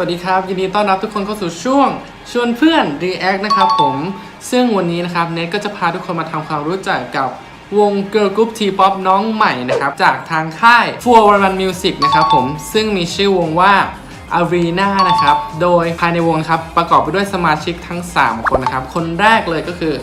วัสดีครับ ยินดีต้อนรับทุกคนเข้าสู่ช่วง ชวนเพื่อน React นะครับผม ซึ่งวันนี้นะครับเนทก็จะพาทุกคนมาทำความรู้จักกับวง Girl Group T-pop น้องใหม่นะครับ จากทางค่าย411 Music นะครับผม ซึ่งมีชื่อวงว่า Arena นะครับ โดยภายในวงครับ ประกอบไปด้วยสมาชิกทั้ง 3 คนนะครับ คนแรกเลยก็คือ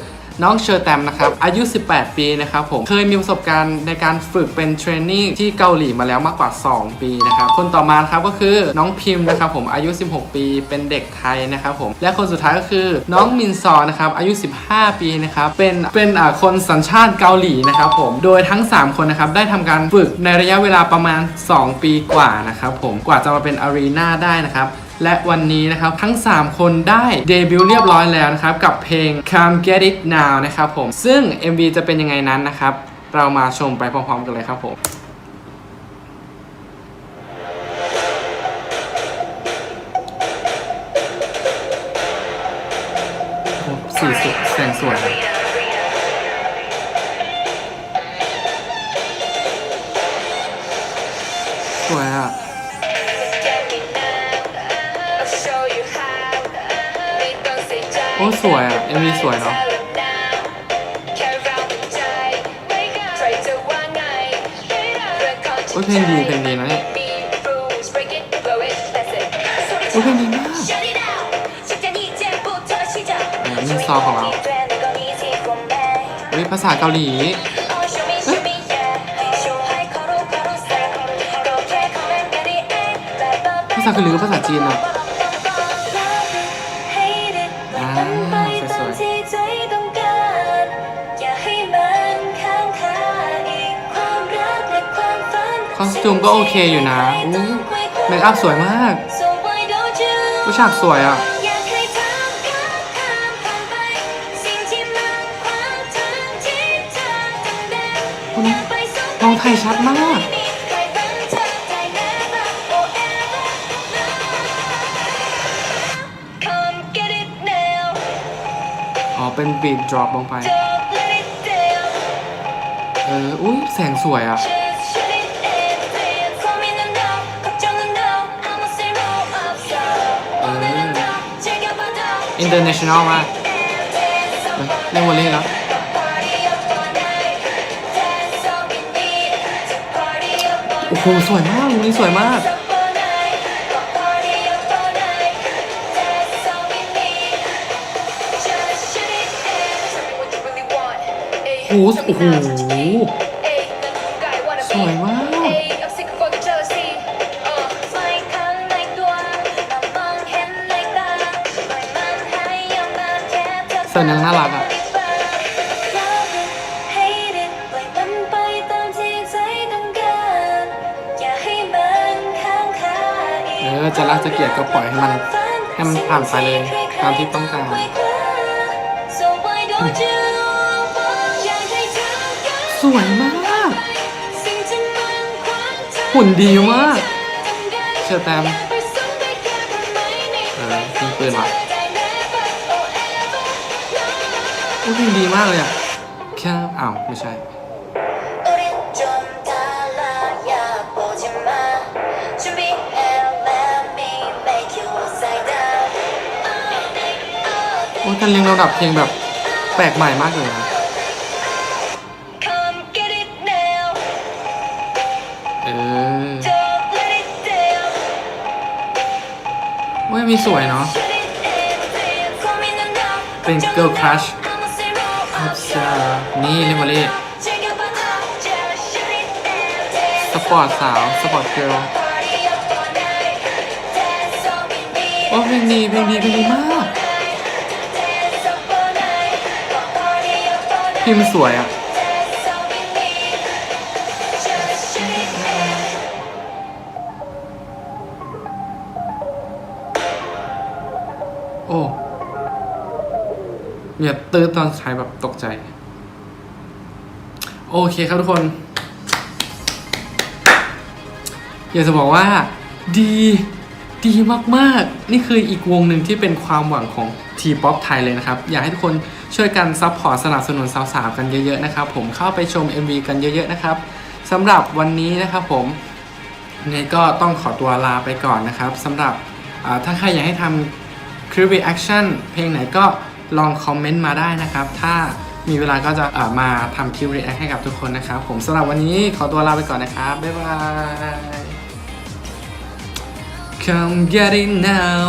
น้องเชอร์แตมนะครับ อายุ 18 ปีนะครับผม เคยมีประสบการณ์ในการฝึกเป็นเทรนนิ่งที่เกาหลีมาแล้วมากกว่า 2 ปีนะครับ คนต่อมาครับก็คือน้องพิมพ์นะครับผมอายุ 16 ปีเป็นเด็กไทยนะครับผม และคนสุดท้ายก็คือน้องมินซอนะครับอายุ 15 ปีนะครับ เป็นเป็นคนสัญชาติเกาหลีนะครับผม โดยทั้ง 3 คนนะครับได้ทำการฝึกในระยะเวลาประมาณ 2 ปีกว่านะครับผม กว่าจะมาเป็นอารีนาได้นะครับ และวันนี้นะครับทั้ง 3 คนได้เดบิวต์เรียบร้อยแล้วนะครับ กับเพลง Come Get It Now นะครับผม ซึ่ง MV จะเป็นยังไงนั้นนะครับ เรามาชมไปพร้อมๆกันเลยครับผมสีสวยแสงสวยสวยอะ อ้สวยอะ MV สวยเนาะโอ้ยเพลงดีเพลงดีนะเนี่ยโอ้ยเพลงดีมากอ่ามินซอของเราเฮ้ยภาษาเกาหลีภาษาเกาหลีกับภาษาจีนอะ อ่าสวยคอสตูมก็โอเคอยู่นะอู้เมคอัพสวยมากผู้ฉากสวยอะมองไทยชัดมาก เป็นบีทดรอปลงไป เออ อุ้ยแสงสวยอะ international มากเฮ้ยเล่นวอลเลย์แล้วโอ้โห สวยมากวงนี้สวยมาก โอ้โหโอ้โหสวยมากเซอร์นังน่ารักอะเออจะรักจะเกลียดก็ปล่อยให้มันให้มันผ่านไปเลยตามที่ต้องการส วยมาก หุ่นดีมากเชอร์แตมเออยิงปืนว่ะโอ้ยเพลงดีมากเลยอะ แค่อ้าวไม่ใช่ โอ้ยการเรียงลำดับเพลงแบบแปลกใหม่มากเลยนะ มีสวยเนาะ เป็น Girl Crush พับชานี่เรมอรี่สปอร์ตสาว สปอร์ตเกิร์ลโอ้เพลงดีเพลงดีเพลงดีมากพิมพ์สวยอะ เนี่ยตื้นตอนท้ายแบบตกใจ โอเคครับทุกคน อยากจะบอกว่าดี ดีมากๆ นี่คืออีกวงหนึ่งที่เป็นความหวังของทีป๊อปไทยเลยนะครับ อยากให้ทุกคนช่วยกันซัพพอร์ตสนับสนุนสาวๆกันเยอะๆนะครับ ผมเข้าไปชม MV กันเยอะๆนะครับสำหรับวันนี้นะครับผมเนี่ยก็ต้องขอตัวลาไปก่อนนะครับสำหรับถ้าใครอยากให้ทำคลิป reaction เพลงไหนก็ ลองคอมเมนต์มาได้นะครับ ถ้ามีเวลาก็จะามาทำคลิปรีแอคให้กับทุกคนนะครับ ผมสำหรับวันนี้ขอตัวลาไปก่อนนะครับ บ๊ายบาย Come get it now